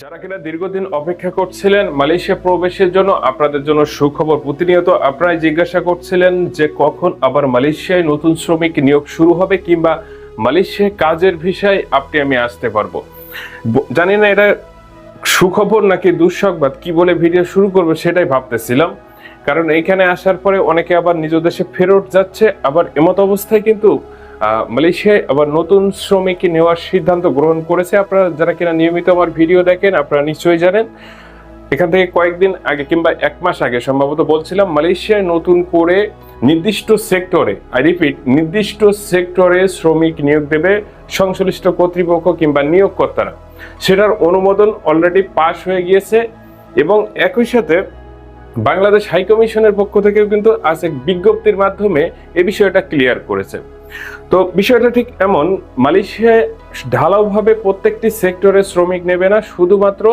যারা কিনা দীর্ঘদিন অপেক্ষা করছিলেন মালয়েশিয়া প্রবেশের জন্য, আপনাদের জন্য সুখবর প্রতিনিয়ত আপনারা জিজ্ঞাসা করছিলেন যে কখন আবার মালয়েশিয়ায় নতুন শ্রমিক নিয়োগ শুরু হবে কিংবা মালয়েশিয়ায় কাজের ভিসায় আপনি আমি আসতে পারব। জানি না এটা সুখবর নাকি দুঃসংবাদ, কি বলে ভিডিও শুরু করব সেটাই ভাবতেছিলাম। কারণ এইখানে আসার পরে অনেকে আবার নিজ দেশে ফেরত যাচ্ছে, আবার এমত অবস্থায় কিন্তু মালয়েশিয়ায় আবার নতুন শ্রমিক নেওয়ার সিদ্ধান্ত গ্রহণ করেছে। আপনারা যারা কিনা নিয়মিত আমার ভিডিও দেখেন, আপনারা নিশ্চয়ই জানেন। এখান থেকে কয়েকদিন আগে কিংবা এক মাস আগে সম্ভবত বলছিলাম, মালয়েশিয়ায় নতুন করে নির্দিষ্ট সেক্টরে আই রিপিট নির্দিষ্ট সেক্টরে শ্রমিক নিয়োগ দেবে সংশ্লিষ্ট কর্তৃপক্ষ কিংবা নিয়োগকর্তারা। সেটার অনুমোদন অলরেডি পাশ হয়ে গিয়েছে এবং একই সাথে বাংলাদেশ হাইকমিশনের পক্ষ থেকেও কিন্তু আজ এক বিজ্ঞপ্তির মাধ্যমে এ বিষয়টা ক্লিয়ার করেছে। তো বিষয়টা ঠিক এমন, মালয়েশিয়ায় ঢালাওভাবে প্রত্যেকটি সেক্টরে শ্রমিক নেবে না, শুধুমাত্র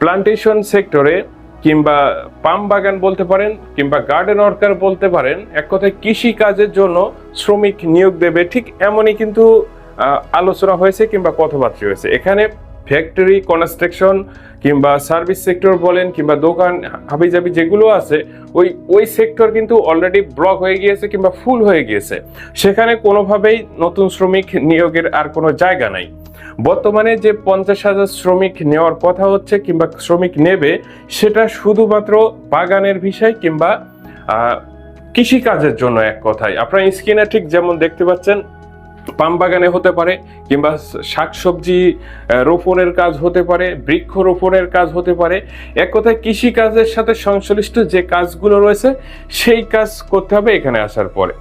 প্লান্টেশন সেক্টরে কিংবা পাম বাগান বলতে পারেন কিংবা গার্ডেন ওয়ার্কার বলতে পারেন, এক কথায় কৃষি কাজের জন্য শ্রমিক নিয়োগ দেবে। ঠিক এমনই কিন্তু আলোচনা হয়েছে কিংবা কথাবার্তা হয়েছে। এখানে ফ্যাক্টরি কনস্ট্রাকশন কিংবা সার্ভিস সেক্টর বলেন, কিংবা দোকান, হাবিজাবি যেগুলো আছে, ওই ওই সেক্টর কিন্তু অলরেডি ব্লক হয়ে গিয়েছে কিংবা ফুল হয়ে গিয়েছে। সেখানে কোনোভাবেই নতুন শ্রমিক নিয়োগের আর কোনো জায়গা নাই। বর্তমানে যে পঞ্চাশ হাজার শ্রমিক নেওয়ার কথা হচ্ছে কিংবা শ্রমিক নেবে, সেটা শুধুমাত্র বাগানের বিষয় কিংবা কৃষিকাজের জন্য এক কথায়। আপনার স্ক্রিনে ঠিক যেমন দেখতে পাচ্ছেন পাম বাগানে হতে পারে কিংবা শাকসবজি রোপণের কাজ হতে পারে, বৃক্ষ রোপণের কাজ হতে পারে। এক কথায় কৃষিকাজের সাথে সংশ্লিষ্ট যে কাজগুলো রয়েছে, সেই কাজ করতে হবে এখানে আসার পরে।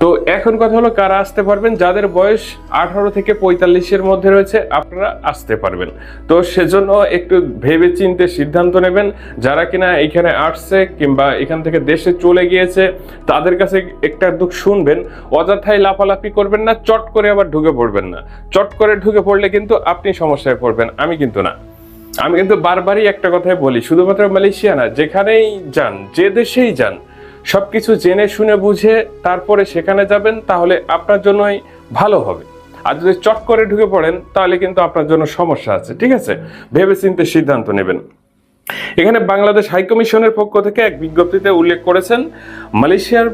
তো এখন কথা হলো কারা আসতে পারবেন? যাদের বয়স আঠারো থেকে পঁয়তাল্লিশের মধ্যে রয়েছে, আপনারা আসতে পারবেন। তো সেজন্য একটু ভেবে চিন্তে সিদ্ধান্ত নেবেন, যারা কিনা এখানে আসছে কিংবা এখান থেকে দেশে চলে গিয়েছে, তাদের কাছে একটা দুঃখ শুনবেন অযথায় লাফালাফি করবেন না, চট করে আবার ঢুকে পড়বেন না। চট করে ঢুকে পড়লে কিন্তু আপনি সমস্যায় পড়বেন, আমি কিন্তু না। আমি কিন্তু বারবারই একটা কথাই বলি, শুধুমাত্র মালয়েশিয়া না, যেখানেই যান, যে দেশেই যান সবকিছু জেনে শুনে বুঝে তারপরে সেখানে যাবেন, তাহলে আপনার জন্যই ভালো হবে। আর যদি চট করে ঢুকে পড়েন, তাহলে কিন্তু আপনার জন্য সমস্যা আছে, ঠিক আছে? ভেবে চিন্তে সিদ্ধান্ত নেবেন। এখানে বাংলাদেশ হাইকমিশনের পক্ষ থেকে এক বিজ্ঞপ্তিতে উল্লেখ করেছেন, মালয়েশিয়ার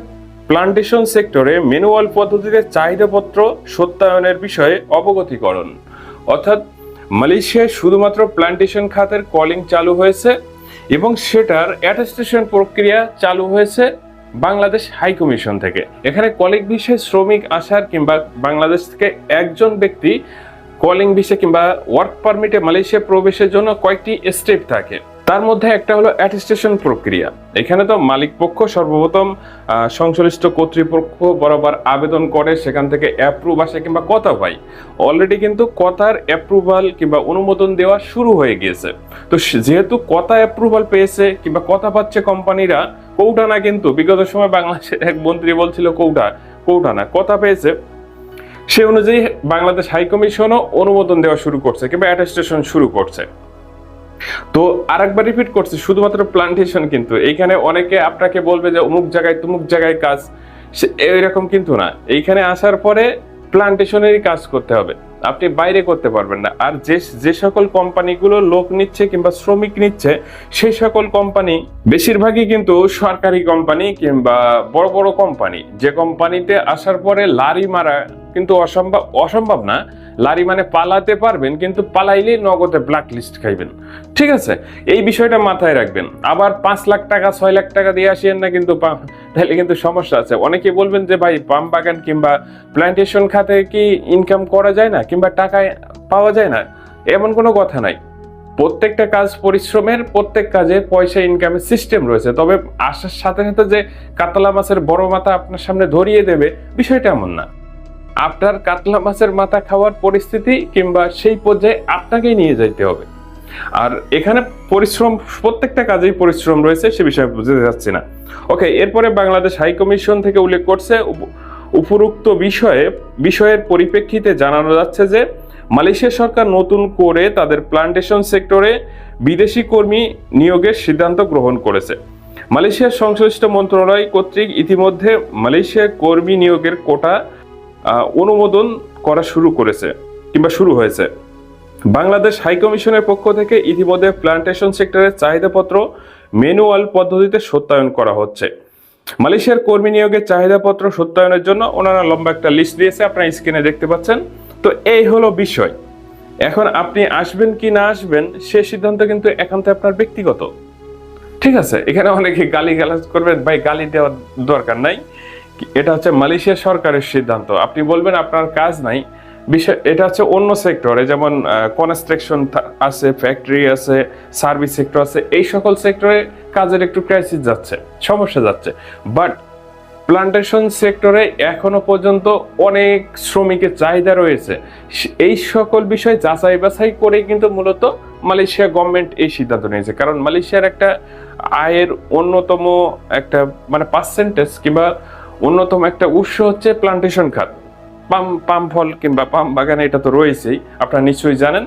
প্লান্টেশন সেক্টরে ম্যানুয়াল পদ্ধতিতে চাহিদাপত্র সত্যায়নের বিষয়ে অবগতিকরণ। অর্থাৎ মালয়েশিয়ায় শুধুমাত্র প্লান্টেশন খাতের কলিং চালু হয়েছে এবং সেটার অ্যাটেস্টেশন প্রক্রিয়া চালু হয়েছে বাংলাদেশ হাই কমিশন থেকে। এখানে কলিং বিষে শ্রমিক আসার কিংবা বাংলাদেশ থেকে একজন ব্যক্তি কলিং বিষে কিংবা ওয়ার্ক পারমিটে মালয়েশিয়া প্রবেশের জন্য কয়েকটি স্টেপ থাকে। তার মধ্যে একটা হলো অ্যাটেস্টেশন প্রক্রিয়া। এখানে তো মালিক পক্ষ সর্বপ্রথম সংশ্লিষ্ট কর্তৃপক্ষ বরাবর আবেদন করে, সেখান থেকে অ্যাপ্রুভ আসে কিংবা কথা পাই অলরেডি কিন্তু কথার অ্যাপ্রুভাল কিংবা অনুমোদন দেওয়া শুরু হয়ে গিয়েছে। তো যেহেতু কথা অ্যাপ্রুভাল পেয়েছে কিংবা কথা পাচ্ছে কোম্পানিরা কৌটা না কিন্তু, বিগত সময় বাংলাদেশের এক মন্ত্রী বলছিল কৌটা কৌটা না, কথা পেয়েছে। সে অনুযায়ী বাংলাদেশ হাই কমিশনও অনুমোদন দেওয়া শুরু করছে কিংবা অ্যাটেস্টেশন শুরু করছে। তো আরেকবার রিপিট করছি, শুধুমাত্র প্লান্টেশন কিন্তু। এইখানে অনেকে আপনাকে বলবে যে অমুক জায়গায় তুমুক জায়গায় কাজ। এরকম কিন্তু না। এইখানে আসার পরে প্লান্টেশনেরই কাজ করতে হবে। আপনি বাইরে করতে পারবেন না। আর যে যে সকল কোম্পানিগুলো লোক নিচ্ছে কিংবা শ্রমিক নিচ্ছে সেই সকল কোম্পানি, বেশিরভাগই কিন্তু সরকারি কোম্পানি কিংবা বড় বড় কোম্পানি। যে কোম্পানিতে আসার পরে লারি মারা কিন্তু অসম্ভব অসম্ভব না। লারি মানে পালাতে পারবেন, কিন্তু পালাইলেই নগদে ব্ল্যাক লিস্ট খাইবেন। ঠিক আছে? এই বিষয়টা মাথায় রাখবেন। আবার পাঁচ লাখ টাকা, ছয় লাখ টাকা দিয়ে আসিয়েন না কিন্তু তাহলে কিন্তু সমস্যা আছে। অনেকে বলবেন যে, ভাই পাম বাগান কিংবা প্ল্যান্টেশন খাতে কি ইনকাম করা যায় না? কিংবা টাকায় পাওয়া যায় না? এমন কোনো কথা নাই। প্রত্যেকটা কাজ পরিশ্রমের, প্রত্যেক কাজে পয়সা ইনকামের সিস্টেম রয়েছে। তবে আসার সাথে সাথে যে কাতলা মাছের বড় মাথা আপনার সামনে ধরিয়ে দেবে, বিষয়টা এমন না। আপনার কাতলা মাছের মাথা খাওয়ার পরিস্থিতি কিংবা সেই পর্যায়ে আপনাকেই নিয়ে যাইতে হবে। আর এখানে পরিশ্রম, প্রত্যেকটা কাজেই পরিশ্রম রয়েছে, সে বিষয়ে বুঝতে যাচ্ছি না। ওকে, এরপরে বাংলাদেশ হাই কমিশন থেকে উল্লেখ করছে, উপ- উপরোক্ত বিষয়ে, বিষয়ের পরিপ্রেক্ষিতে জানানো যাচ্ছে যে, মালয়েশিয়া সরকার নতুন করে তাদের প্লান্টেশন সেক্টরে বিদেশি কর্মী নিয়োগের সিদ্ধান্ত গ্রহণ করেছে। মালয়েশিয়ার সংশ্লিষ্ট মন্ত্রণালয় কর্তৃক ইতিমধ্যে মালয়েশিয়ার কর্মী নিয়োগের কোটা অনুমোদন করা শুরু করেছে কিংবা শুরু হয়েছে। বাংলাদেশ হাইকমিশনের পক্ষ থেকে ইতিমধ্যে প্লান্টেশন সেক্টরের চাহিদাপত্র ম্যানুয়াল পদ্ধতিতে সত্যায়ন করা হচ্ছে। মালয়েশিয়ার কর্মী নিয়োগের চাহিদাপত্র সত্যায়নের জন্য ওনারা লম্বা একটা লিস্ট দিয়েছে, আপনারা স্ক্রিনে দেখতে পাচ্ছেন। তো এই হলো বিষয়। এখন আপনি আসবেন কি না আসবেন, সে সিদ্ধান্ত কিন্তু একান্ত আপনার ব্যক্তিগত। ঠিক আছে, এখানে অনেকে গালি গালাজ করবেন, ভাই গালি দেওয়ার দরকার নাই। এটা হচ্ছে মালয়েশিয়া সরকারের সিদ্ধান্ত। আপনি বলবেন আপনার কাজ নাই। বিষয়, এটা হচ্ছে অন্য সেক্টরে যেমন কনস্ট্রাকশন আছে ফ্যাক্টরি আছে সার্ভিস সেক্টর আছে, এই সকল সেক্টরে কাজের একটু ক্রাইসিস যাচ্ছে, সমস্যা যাচ্ছে। বাট প্লান্টেশন সেক্টরে এখনও পর্যন্ত অনেক শ্রমিকের চাহিদা রয়েছে। এই সকল বিষয় যাচাই বাছাই করে কিন্তু মূলত মালয়েশিয়া গভর্নমেন্ট এই সিদ্ধান্ত নিয়েছে। কারণ মালয়েশিয়ার একটা আয়ের অন্যতম একটা মানে পার্সেন্টেজ কিংবা অন্যতম একটা উৎস হচ্ছে প্লান্টেশন খাত। পাম পাম ফল কিংবা পাম বাগানে এটা তো রয়েছেই, আপনারা নিশ্চয়ই জানেন।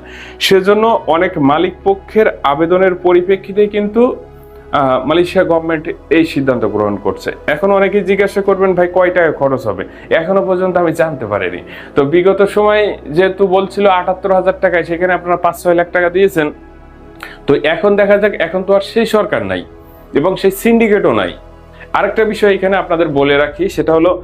সেজন্য অনেক মালিক পক্ষের আবেদনের পরিপ্রেক্ষিতে কিন্তু মালয়েশিয়া গভর্নমেন্ট এই সিদ্ধান্ত গ্রহণ করছে। এখন অনেকে জিজ্ঞাসা করবেন, ভাই, কয় টাকা খরচ হবে? এখনও পর্যন্ত আমি জানতে পারিনি। তো বিগত সময় যেহেতু বলছিল আটাত্তর হাজার টাকায়, সেখানে আপনারা পাঁচ ছয় লাখ টাকা দিয়েছেন। তো এখন দেখা যাক, এখন তো আর সেই সরকার নাই এবং সেই সিন্ডিকেটও নাই। আরেকটা বিষয় এখানে আপনাদের বলে রাখি, সেটা হলো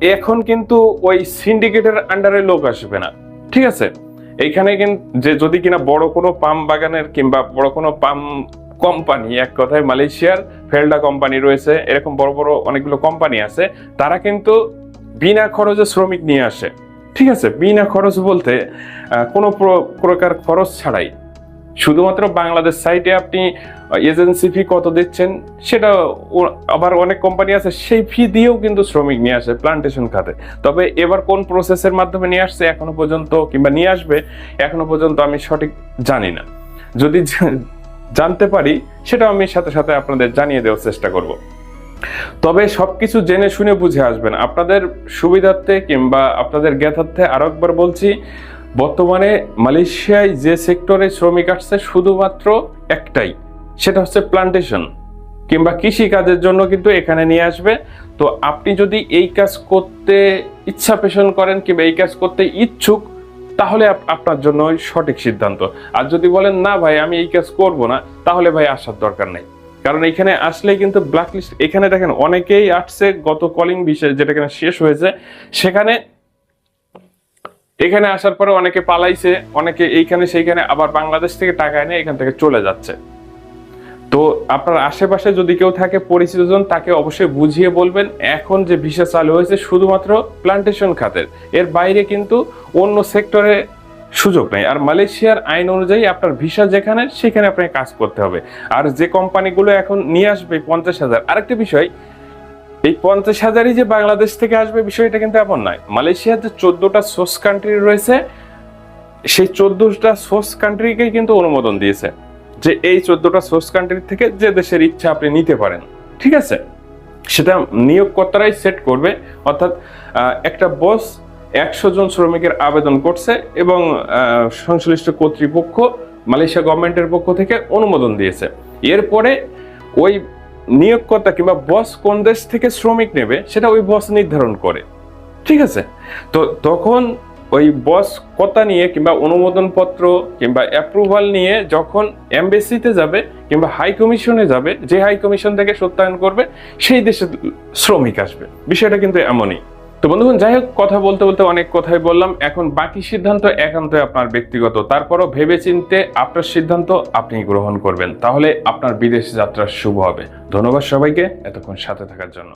এখন কিন্তু ওই সিন্ডিকেটের আন্ডারে লোক আসবে না, ঠিক আছে? এইখানে কিন্তু যে যদি কিনা বড় কোনো পাম বাগানের কিংবা বড় কোনো পাম কোম্পানি এক কথায় মালয়েশিয়ার ফেলডা কোম্পানি রয়েছে, এরকম বড় বড় অনেকগুলো কোম্পানি আছে, তারা কিন্তু বিনা খরচে শ্রমিক নিয়ে আসে, ঠিক আছে? বিনা খরচ বলতে কোনো প্র- প্রকার খরচ ছাড়াই। শুধুমাত্র বাংলাদেশ সাইটে আপনি এজেন্সি ফি কত দিচ্ছেন, সেটা আবার অনেক কোম্পানি আছে, সেই ফি দিয়েও কিন্তু শ্রমিক নিয়ে আসে প্লান্টেশন খাতে। তবে এবার কোন প্রসেসের মাধ্যমে নিয়ে আসছে এখনও পর্যন্ত, কিংবা নিয়ে আসবে, এখনও পর্যন্ত আমি সঠিক জানি না। যদি জানতে পারি সেটা আমি সাথে সাথে আপনাদের জানিয়ে দেওয়ার চেষ্টা করব। তবে সবকিছু জেনে শুনে বুঝে আসবেন। আপনাদের সুবিধার্থে কিংবা আপনাদের জ্ঞাতার্থে আরও একবার বলছি বর্তমানে মালয়েশিয়ায় যে সেক্টরে শ্রমিক আসছে শুধুমাত্র একটাই, সেটা হচ্ছে প্লান্টেশন কিংবা কৃষি কাজের জন্য কিন্তু এখানে নিয়ে আসবে। তো আপনি যদি এই কাজ করতে ইচ্ছা পোষণ করেন কিংবা এই কাজ করতে ইচ্ছুক, তাহলে আপনার জন্য সঠিক সিদ্ধান্ত। আর যদি বলেন, না ভাই, আমি এই কাজ করব না, তাহলে ভাই আসার দরকার নেই। কারণ এখানে আসলেই কিন্তু ব্ল্যাক লিস্ট এখানে দেখেন অনেকেই আসছে, গত কলিং বিষয় যেটা কিনা শেষ হয়েছে, সেখানে এখানে আসার পরে অনেকে পালাইছে, অনেকে এইখানে সেইখানে, আবার বাংলাদেশ থেকে টাকা এনে এখান থেকে চলে যাচ্ছে। তো আপনার আশেপাশে যদি কেউ থাকে পরিচিত জন, তাকে অবশ্যই বুঝিয়ে বলবেন, এখন যে ভিসা চালু হয়েছে শুধুমাত্র প্লান্টেশন খাতের। এর বাইরে কিন্তু অন্য সেক্টরে সুযোগ নেই। আর মালয়েশিয়ার আইন অনুযায়ী আপনার ভিসা যেখানে, সেখানে আপনাকে কাজ করতে হবে। আর যে কোম্পানিগুলো এখন নিয়ে আসবে পঞ্চাশ হাজার, আরেকটা বিষয় এই পঞ্চাশ হাজারই যে বাংলাদেশ থেকে আসবে বিষয়টা কিন্তু এমন নয়। মালয়েশিয়ার যে চোদ্দটা সোর্স কান্ট্রি রয়েছে, সেই চোদ্দটা সোর্স কান্ট্রিকেই কিন্তু অনুমোদন দিয়েছে যে এই চোদ্দটা সোর্স কান্ট্রি থেকে যে দেশের ইচ্ছা আপনি নিতে পারেন। ঠিক আছে? সেটা নিয়োগকর্তারাই সেট করবে। অর্থাৎ একটা বস একশো জন শ্রমিকের আবেদন করছে এবং সংশ্লিষ্ট কর্তৃপক্ষ মালয়েশিয়া গভর্নমেন্টের পক্ষ থেকে অনুমোদন দিয়েছে। এরপরে ওই নিয়োগকর্তা কিংবা বস কোন দেশ থেকে শ্রমিক নেবে, সেটা ওই বস নির্ধারণ করে। ঠিক আছে? তো তখন ওই বস কথা নিয়ে কিংবা অনুমোদনপত্র কিংবা অ্যাপ্রুভাল নিয়ে যখন এমবেসিতে যাবে কিংবা হাই কমিশনে যাবে, যে হাই কমিশন থেকে সত্যায়ন করবে, সেই দেশে শ্রমিক আসবে। বিষয়টা কিন্তু এমনই। তো বন্ধুগণ, যাই হোক, কথা বলতে বলতে অনেক কথাই বললাম। এখন বাকি সিদ্ধান্ত একান্ত আপনার ব্যক্তিগত। তারপরও ভেবে চিনতে আপনার সিদ্ধান্ত আপনি গ্রহণ করবেন। তাহলে আপনার বিদেশ যাত্রা শুভ হবে। ধন্যবাদ সবাইকে। এতক্ষণ সাথে থাকার জন্য।